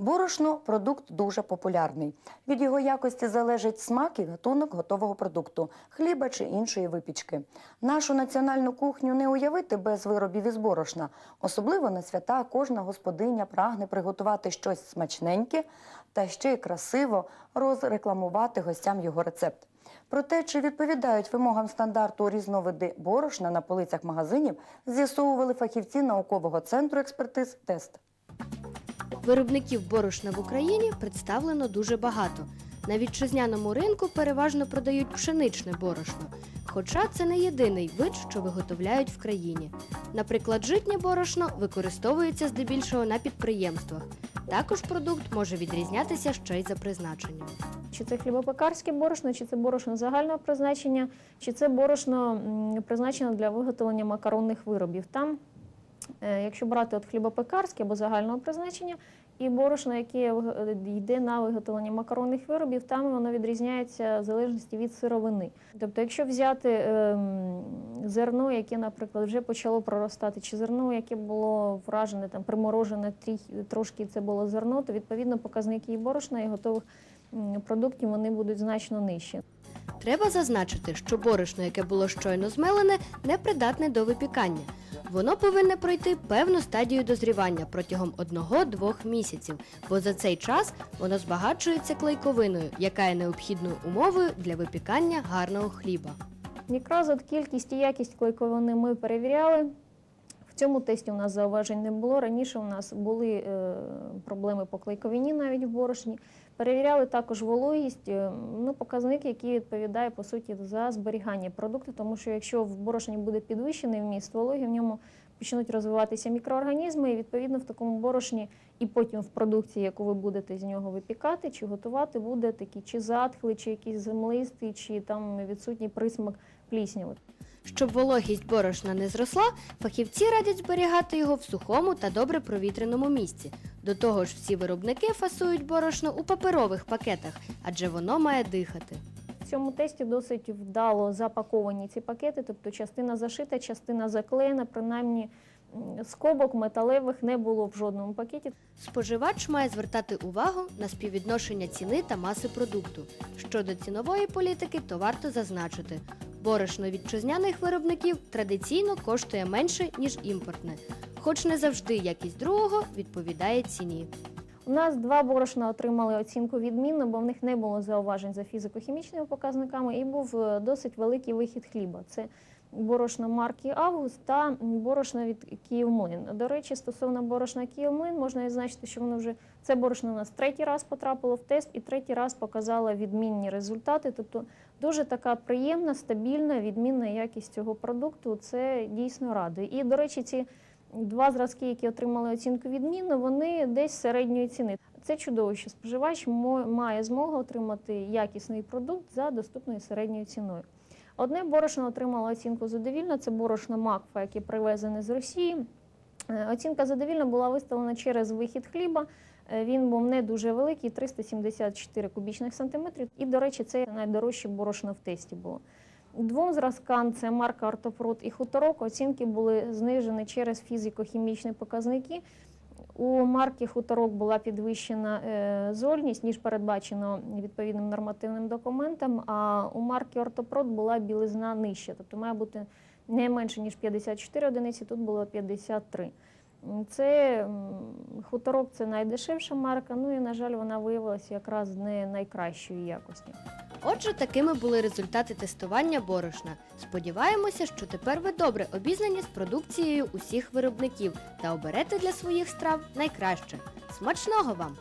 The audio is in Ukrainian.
Борошно продукт дуже популярний. Від його якості залежить смак і гатунок готового продукту хліба чи іншої випічки. Нашу національну кухню не уявити без виробів із борошна. Особливо на свята кожна господиня прагне приготувати щось смачненьке та ще й красиво розрекламувати гостям його рецепт. Про те, чи відповідають вимогам стандарту різновиди борошна на полицях магазинів, з'ясовували фахівці наукового центру експертиз тест. Виробників борошна в Україні представлено дуже багато. На вітчизняному ринку переважно продають пшеничне борошно. Хоча це не єдиний вид, що виготовляють в країні. Наприклад, житнє борошно використовується здебільшого на підприємствах. Також продукт може відрізнятися ще й за призначенням. Чи це хлібопекарське борошно, чи це борошно загального призначення, чи це борошно призначено для виготовлення макаронних виробів. Там, якщо брати от хлібопекарське або загального призначення, і борошно, яке йде на виготовлення макаронних виробів, там воно відрізняється в залежності від сировини. Тобто, якщо взяти ем, зерно, яке, наприклад, вже почало проростати, чи зерно, яке було вражене, там приморожене трошки це було зерно, то відповідно показники і борошна і готових продуктів вони будуть значно нижчі. Треба зазначити, що борошно, яке було щойно змелене, не придатне до випікання. Воно повинне пройти певну стадію дозрівання протягом 1-2 місяців, бо за цей час воно збагачується клейковиною, яка є необхідною умовою для випікання гарного хліба. Якраз от кількість і якість клейковини ми перевіряли. В цьому тесті у нас зауважень не було. Раніше у нас були е, проблеми по клейковині навіть в борошні. Перевіряли також вологість, е, ну, показник, який відповідає по суті за зберігання продукту, тому що якщо в борошні буде підвищений вміст вологи, в ньому почнуть розвиватися мікроорганізми, і відповідно в такому борошні і потім в продукції, яку ви будете з нього випікати чи готувати, буде такий чи затхлий, чи якийсь землистий, чи там відсутній присмак плісняви. Щоб вологість борошна не зросла, фахівці радять зберігати його в сухому та добре провітреному місці. До того ж, всі виробники фасують борошно у паперових пакетах, адже воно має дихати. В цьому тесті досить вдало запаковані ці пакети, тобто частина зашита, частина заклеєна, принаймні скобок металевих не було в жодному пакеті. Споживач має звертати увагу на співвідношення ціни та маси продукту. Щодо цінової політики, то варто зазначити. Борошно вітчизняних виробників традиційно коштує менше, ніж імпортне, хоч не завжди якість другого відповідає ціні. У нас два борошна отримали оцінку відмінно, бо в них не було зауважень за фізико-хімічними показниками і був е, досить великий вихід хліба. Це борошно марки Август та борошно від Київмлин. До речі, стосовно борошна Київмлин, можна відзначити, що воно вже це борошно у нас третій раз потрапило в тест і третій раз показало відмінні результати. Тобто дуже така приємна, стабільна, відмінна якість цього продукту. Це дійсно радує. І, до речі, ці два зразки, які отримали оцінку відмінно, вони десь середньої ціни. Це чудово, що споживач має змогу отримати якісний продукт за доступною середньою ціною. Одне борошно отримало оцінку задовільно, це борошно Макфа, яке привезене з Росії. Е, Оцінка задовільно була виставлена через вихід хліба. Е, Він був не дуже великий, 374 кубічних сантиметрів. І, до речі, це найдорожче борошно в тесті було. Двом зразкам, це марка Ортопрод і Хуторок, оцінки були знижені через фізико-хімічні показники. У марки Хуторок була підвищена е, зольність, ніж передбачено відповідним нормативним документом, а у марки Ортопрод була білизна нижча, тобто має бути не менше, ніж 54 одиниці, тут було 53. М, Це хуторок це найдешевша марка, ну і, на жаль, вона виявилася якраз не найкращої якості. Отже, такими були результати тестування борошна. Сподіваємося, що тепер ви добре обізнані з продукцією усіх виробників та оберете для своїх страв найкраще. Смачного вам!